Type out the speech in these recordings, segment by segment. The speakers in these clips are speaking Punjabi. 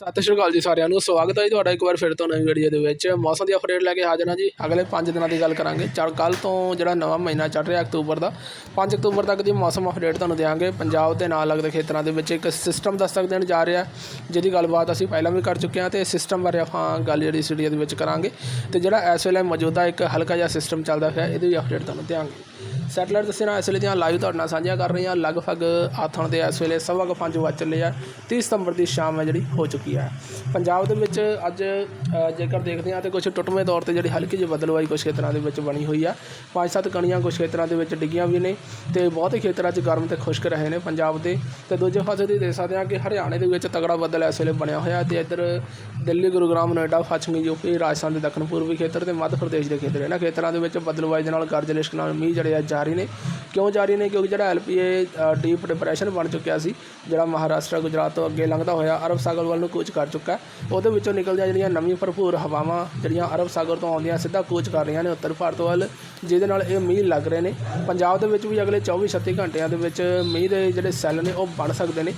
ਸਤਿ ਸ਼੍ਰੀ ਅਕਾਲ ਜੀ ਸਾਰਿਆਂ ਨੂੰ, ਸਵਾਗਤ ਹੈ ਜੀ ਤੁਹਾਡਾ ਇੱਕ ਵਾਰ ਫਿਰ ਤੋਂ ਨਵੀਂ ਵੀਡੀਓ ਦੇ ਵਿੱਚ। ਮੌਸਮ ਦੀ ਅਪਡੇਟ ਲੈ ਕੇ ਹਾਜ਼ਰ ਹਾਂ ਜੀ। ਅਗਲੇ 5 ਦਿਨਾਂ ਦੀ ਗੱਲ ਕਰਾਂਗੇ। ਚੜ ਕੱਲ ਤੋਂ ਜਿਹੜਾ ਨਵਾਂ ਮਹੀਨਾ ਚੱਲ ਰਿਹਾ ਅਕਤੂਬਰ ਦਾ 5 ਅਕਤੂਬਰ ਤੱਕ ਦੀ ਮੌਸਮ ਅਪਡੇਟ ਤੁਹਾਨੂੰ ਦਿਆਂਗੇ। ਪੰਜਾਬ ਦੇ ਨਾਲ ਲੱਗਦੇ ਖੇਤਰਾਂ ਦੇ ਵਿੱਚ ਇੱਕ ਸਿਸਟਮ ਦਸਤਕ ਦੇਣ ਜਾ ਰਿਹਾ, ਜਿਹਦੀ ਗੱਲਬਾਤ ਅਸੀਂ ਪਹਿਲਾਂ ਵੀ ਕਰ ਚੁੱਕੇ ਹਾਂ ਤੇ ਸਿਸਟਮ ਬਾਰੇ ਆਪਾਂ ਗੱਲ ਜਿਹੜੀ ਇਸ ਵੀਡੀਓ ਦੇ ਵਿੱਚ ਕਰਾਂਗੇ। ਤੇ ਜਿਹੜਾ ਇਸ ਵੇਲੇ ਮੌਜੂਦਾ ਇੱਕ ਹਲਕਾ ਜਿਹਾ ਸਿਸਟਮ ਚੱਲਦਾ ਪਿਆ, ਇਹਦੀ ਵੀ ਅਪਡੇਟ ਤੁਹਾਨੂੰ ਦਿਆਂਗੇ। ਸੈਟਲਾਈਟ ਦੱਸਣਾ ਇਸ ਵੇਲੇ ਦੀਆਂ ਲਾਈਵ ਤੁਹਾਡੇ ਨਾਲ ਸਾਂਝੀਆਂ ਕਰ ਰਹੇ ਹਾਂ ਲਗਭਗ ਆਥਣ ਦੇ ਇਸ ਵੇਲੇ ਸਵਾ ਕੁ ਪੰਜ ਵੱਜ ਚੱਲੇ ਆ। 30 ਸਤੰਬਰ ਦੀ ਸ਼ਾਮ ਹੈ ਜਿਹੜੀ, ਹੋ ਚੁੱਕੀ ਹੈ। ਪੰਜਾਬ ਦੇ ਵਿੱਚ ਅੱਜ ਜੇਕਰ ਦੇਖਦੇ ਹਾਂ ਤੇ ਕੁਝ ਟੁੱਟਵੇਂ ਤੌਰ ਤੇ ਜਿਹੜੀ ਹਲਕੀ ਜਿਹੀ ਬਦਲਵਾਈ ਕੁਝ ਖੇਤਰਾਂ ਦੇ ਵਿੱਚ ਬਣੀ ਹੋਈ ਆ। ਪੰਜ ਸੱਤ ਕਣੀਆਂ ਕੁਝ ਖੇਤਰਾਂ ਦੇ ਵਿੱਚ ਡਿੱਗੀਆਂ ਵੀ ਨੇ ਤੇ ਬਹੁਤੇ ਖੇਤਰਾਂ 'ਚ ਗਰਮ ਤੇ ਖੁਸ਼ਕ ਰਹੇ ਨੇ ਪੰਜਾਬ ਦੇ। ਤੇ ਦੂਜੇ ਪਾਸੇ ਦੀ ਦੇਖ ਸਕਦੇ ਹਾਂ ਕਿ ਹਰਿਆਣੇ ਦੇ ਵਿੱਚ ਤਗੜਾ ਬੱਦਲ ਇਸ ਵੇਲੇ ਬਣਿਆ ਹੋਇਆ ਤੇ ਇੱਧਰ ਦਿੱਲੀ, ਗੁਰੂਗ੍ਰਾਮ, ਨੋਇਡਾ ਪੱਛਮੀ ਯੂਪੀ ਰਾਜਸਥਾਨ ਦੇ ਦੱਖਣ ਪੂਰਬੀ ਖੇਤਰ ਤੇ ਮੱਧ ਪ੍ਰਦੇਸ਼ ਦੇ ਖੇਤਰ। ਇਹਨਾਂ ਖੇਤਰਾਂ ਦੇ ਵਿੱਚ ਬਦਲਵਾਈ ਦੇ ਨਾਲ ਗਰਜ ਲਿਸ਼ਕ ਨਾਲ ਮੀਂਹ ਜਿਹੜੇ ਆ ਜਾਰੀ ਨੇ। ਕਿਉਂ ਜਾਰੀ ਨੇ? ਕਿਉਂਕਿ ਜਿਹੜਾ ਐਲਪੀਏ ਡੀਪ ਡਿਪਰੈਸ਼ਨ ਬਣ ਚੁੱਕਿਆ ਸੀ, ਜਿਹੜਾ ਮਹਾਰਾਸ਼ਟਰ, ਗੁਜਰਾਤ ਤੋਂ ਅੱਗੇ ਲੰਘਦਾ ਹੋਇਆ, ਅਰਬ ਸਾਗਰ ਵੱਲ ਨੂੰ ਕੂਚ ਕਰ ਚੁੱਕਾ ਉਹਦੇ ਵਿੱਚੋਂ ਨਿਕਲਦੀਆਂ ਜਿਹੜੀਆਂ ਨਵੀਂ ਭਰਪੂਰ ਹਵਾਵਾਂ, ਜਿਹੜੀਆਂ ਅਰਬ ਸਾਗਰ ਤੋਂ ਆਉਂਦੀਆਂ, ਸਿੱਧਾ ਕੂਚ ਕਰ ਰਹੀਆਂ ਨੇ ਉੱਤਰ ਭਾਰਤ ਵੱਲ, ਜਿਹਦੇ ਨਾਲ ਇਹ ਮੀਂਹ ਲੱਗ ਰਹੇ ਨੇ। ਪੰਜਾਬ ਦੇ ਵਿੱਚ ਵੀ ਅਗਲੇ 24 36 ਘੰਟਿਆਂ ਦੇ ਵਿੱਚ ਮੀਂਹ ਦੇ ਜਿਹੜੇ ਸੈੱਲ ਨੇ, ਉਹ ਬਣ ਸਕਦੇ ਨੇ।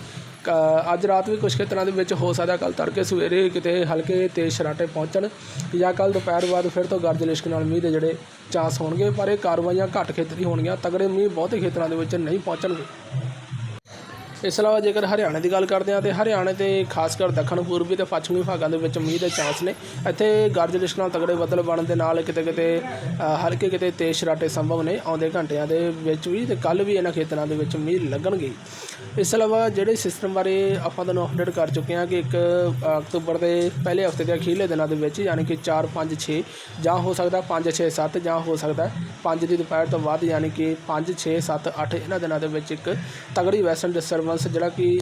ਅੱਜ ਰਾਤ ਵੀ ਕੁਝ ਖੇਤਰਾਂ ਦੇ ਵਿੱਚ ਹੋ ਸਕਦਾ ਕੱਲ ਤੜਕੇ ਸਵੇਰੇ ਕਿਤੇ ਹਲਕੇ ਤੇਜ਼ ਸ਼ਰਾਟੇ ਪਹੁੰਚਣ ਜਾਂ ਕੱਲ ਦੁਪਹਿਰ ਬਾਅਦ ਫਿਰ ਤੋਂ ਗਰਜ ਲਿਸ਼ਕ ਨਾਲ ਮੀਂਹ ਦੇ ਜਿਹੜੇ ਚਾਂਸ ਹੋਣਗੇ, ਪਰ ਇਹ ਕਾਰਵਾਈਆਂ ਘੱਟ ਖੇਤਰੀ ਹੋਣਗੀਆਂ ਤਗੜੇ ਮੀਂਹ ਬਹੁਤੇ ਖੇਤਰਾਂ ਦੇ ਵਿੱਚ ਨਹੀਂ ਪਹੁੰਚਣਗੇ। ਇਸ ਤੋਂ ਇਲਾਵਾ ਜੇਕਰ ਹਰਿਆਣੇ ਦੀ ਗੱਲ ਕਰਦੇ ਹਾਂ ਤੇ ਹਰਿਆਣੇ ਤੇ ਖਾਸ ਕਰ ਦੱਖਣ, ਪੂਰਬੀ ਤੇ ਪੱਛਮੀ ਭਾਗਾਂ ਦੇ ਵਿੱਚ ਮੀਂਹ ਦੇ ਚਾਂਸ ਨੇ। ਇੱਥੇ ਗਰਜ ਲਿਸ਼ਕ ਨਾਲ ਤਗੜੇ ਬੱਦਲ ਬਣਨ ਦੇ ਨਾਲ ਕਿਤੇ ਕਿਤੇ ਹਲਕੇ ਕਿਤੇ ਤੇਜ਼ ਸ਼ਰਾਟੇ ਸੰਭਵ ਨੇ ਆਉਂਦੇ ਘੰਟਿਆਂ ਦੇ ਵਿੱਚ ਵੀ ਤੇ ਕੱਲ ਵੀ ਇਹਨਾਂ ਖੇਤਰਾਂ ਦੇ ਵਿੱਚ ਮੀਂਹ ਲੱਗਣਗੇ। ਇਸ ਤੋਂ ਇਲਾਵਾ ਜਿਹੜੇ ਸਿਸਟਮ ਬਾਰੇ ਆਪਾਂ ਤੁਹਾਨੂੰ ਅਪਡੇਟ ਕਰ ਚੁੱਕੇ ਹਾਂ ਕਿ ਇੱਕ ਅਕਤੂਬਰ ਦੇ ਪਹਿਲੇ ਹਫ਼ਤੇ ਦੇ ਅਖੀਰਲੇ ਦਿਨਾਂ ਦੇ ਵਿੱਚ ਯਾਨੀ ਕਿ 4 5 6 ਜਾਂ ਹੋ ਸਕਦਾ 5 6 7 ਜਾਂ ਹੋ ਸਕਦਾ 5 ਦੀ ਦੁਪਹਿਰ ਤੋਂ ਬਾਅਦ ਯਾਨੀ ਕਿ 5 6 7 8 ਇਹਨਾਂ ਦਿਨਾਂ ਦੇ ਵਿੱਚ ਇੱਕ ਤਗੜੀ ਵੈਸਟਰਨ ਡਿਸਟਰਬੈਂਸ ਜਿਹੜਾ ਕਿ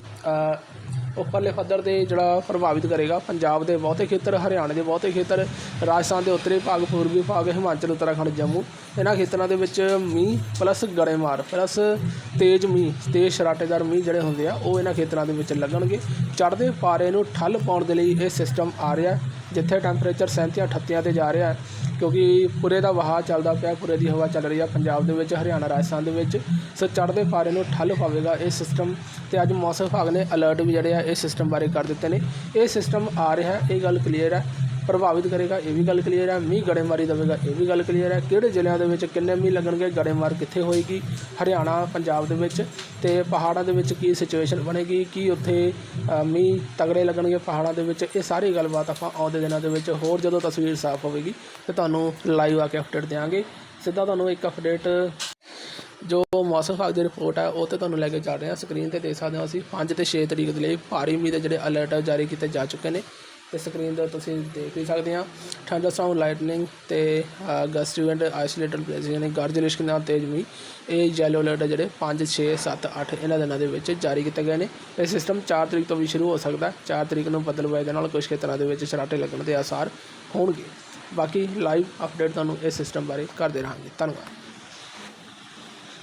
ਉੱਪਰਲੇ ਪੱਧਰ ਤੇ ਜਿਹੜਾ ਪ੍ਰਭਾਵਿਤ ਕਰੇਗਾ। ਪੰਜਾਬ ਦੇ ਬਹੁਤੇ ਖੇਤਰ, ਹਰਿਆਣਾ ਦੇ ਬਹੁਤੇ ਖੇਤਰ, ਰਾਜਸਥਾਨ ਦੇ ਉੱਤਰੀ ਭਾਗ, ਪੂਰਬੀ ਭਾਗ, ਹਿਮਾਚਲ, ਉੱਤਰਾਖੰਡ, ਜੰਮੂ। ਇਹਨਾਂ ਖੇਤਰਾਂ ਦੇ ਵਿੱਚ ਮੀਂਹ ਪਲੱਸ ਗੜੇਮਾਰ ਪਲੱਸ ਤੇਜ਼ ਮੀਂਹ, ਤੇਜ਼ ਸ਼ਰਾਟੇਦਾਰ ਮੀਂਹ ਜਿਹੜੇ ਹੁੰਦੇ ਆ, ਉਹ ਇਹਨਾਂ ਖੇਤਰਾਂ ਦੇ ਵਿੱਚ ਲੱਗਣਗੇ। ਚੜ੍ਹਦੇ ਪਾਰੇ ਨੂੰ ਠੱਲ ਪਾਉਣ ਦੇ ਲਈ ਇਹ ਸਿਸਟਮ ਆ ਰਿਹਾ ਜਿੱਥੇ ਟੈਂਪਰੇਚਰ 37 38 ਤੇ ਜਾ ਰਿਹਾ ਕਿਉਂਕਿ ਪੂਰੇ ਦਾ ਵਹਾਅ ਚੱਲਦਾ ਪਿਆ, ਪੂਰੇ ਦੀ ਹਵਾ ਚੱਲ ਰਹੀ ਆ ਪੰਜਾਬ ਦੇ ਵਿੱਚ, ਹਰਿਆਣਾ, ਰਾਜਸਥਾਨ ਦੇ ਵਿੱਚ। ਸੋ ਚੜ੍ਹਦੇ ਪਾਰੇ ਨੂੰ ਠੱਲ ਪਾਵੇਗਾ ਇਹ ਸਿਸਟਮ ਤੇ ਅੱਜ ਮੌਸਮ ਵਿਭਾਗ ਨੇ ਅਲਰਟ ਵੀ ਜਿਹੜੇ ਆ ਇਹ ਸਿਸਟਮ ਬਾਰੇ ਕਰ ਦਿੱਤੇ ਨੇ। ਇਹ ਸਿਸਟਮ ਆ ਰਿਹਾ ਹੈ, ਇਹ ਗੱਲ ਕਲੀਅਰ ਹੈ ਪ੍ਰਭਾਵਿਤ ਕਰੇਗਾ ਇਹ ਵੀ ਗੱਲ ਕਲੀਅਰ ਹੈ ਮੀਂਹ ਗੜੇਮਾਰੀ ਦੇਵੇਗਾ ਇਹ ਵੀ ਗੱਲ ਕਲੀਅਰ ਹੈ। ਕਿਹੜੇ ਜ਼ਿਲ੍ਹਿਆਂ ਦੇ ਵਿੱਚ ਕਿੰਨੇ ਮੀਂਹ ਲੱਗਣਗੇ ਗੜੇਮਾਰ ਕਿੱਥੇ ਹੋਏਗੀ? ਹਰਿਆਣਾ ਪੰਜਾਬ ਦੇ ਵਿੱਚ ਤੇ ਪਹਾੜਾਂ ਦੇ ਵਿੱਚ ਕੀ ਸਿਚੁਏਸ਼ਨ ਬਣੇਗੀ? ਕੀ ਉੱਥੇ ਮੀਂਹ ਤਗੜੇ ਲੱਗਣਗੇ ਪਹਾੜਾਂ ਦੇ ਵਿੱਚ? ਇਹ ਸਾਰੀ ਗੱਲਬਾਤ ਆਪਾਂ ਆਉਂਦੇ ਦਿਨਾਂ ਦੇ ਵਿੱਚ ਹੋਰ ਜਦੋਂ ਤਸਵੀਰ ਸਾਫ਼ ਹੋਵੇਗੀ ਤੇ ਤੁਹਾਨੂੰ ਲਾਈਵ ਆ ਕੇ ਅਪਡੇਟ ਦੇਵਾਂਗੇ ਸਿੱਧਾ ਤੁਹਾਨੂੰ ਇੱਕ ਅਪਡੇਟ ਜੋ ਮੌਸਮ ਵਿਭਾਗ ਦੀ ਰਿਪੋਰਟ ਹੈ, ਉਹ ਤੇ ਤੁਹਾਨੂੰ ਲੈ ਕੇ ਚੱਲ ਰਹੇ ਹਾਂ। ਸਕਰੀਨ ਤੇ ਦੇਖ ਸਕਦੇ ਹੋ ਅਸੀਂ 5 ਤੇ 6 ਤਰੀਕ ਦੇ ਲਈ ਭਾਰੀ ਮੀਂਹ ਦੇ ਜਿਹੜੇ ਅਲਰਟ ਜਾਰੀ ਕੀਤੇ ਜਾ ਚੁੱਕੇ ਨੇ। ਤੇ ਸਕਰੀਨ ਤੇ ਤੁਸੀਂ ਦੇਖ ਵੀ ਸਕਦੇ ਹਾਂ ਠੰਡਾ ਸਾਊਂਡ ਲਾਈਟਨਿੰਗ ਤੇ ਗਸਟ ਇਵੈਂਟ ਆਈਸੋਲੇਟਡ ਪਲੇਸ ਯਾਨੀ ਗਰਜ ਲਿਸ਼ਕ ਨਾਲ ਤੇਜ਼ ਮੀਂਹ, ਇਹ ਯੈਲੋ ਅਲਰਟ ਜਿਹੜੇ 5 6 7 8 ਇਹਨਾਂ ਦਿਨਾਂ ਦੇ ਵਿੱਚ ਜਾਰੀ ਕੀਤੇ ਗਏ ਨੇ। ਇਹ ਸਿਸਟਮ 4 ਤਰੀਕ ਤੋਂ ਵੀ ਸ਼ੁਰੂ ਹੋ ਸਕਦਾ ਹੈ। 4 ਤਰੀਕ ਨੂੰ ਬਦਲ ਬਦਲਵਾਏ ਦੇ ਨਾਲ ਕੁਝ ਖੇਤਰਾਂ ਦੇ ਵਿੱਚ ਸ਼ਰਾਟੇ ਲੱਗਣ ਦੇ ਆਸਾਰ ਹੋਣਗੇ। ਬਾਕੀ ਲਾਈਵ ਅਪਡੇਟ ਤੁਹਾਨੂੰ ਇਸ ਸਿਸਟਮ ਬਾਰੇ ਕਰਦੇ ਰਹਾਂਗੇ। ਧੰਨਵਾਦ।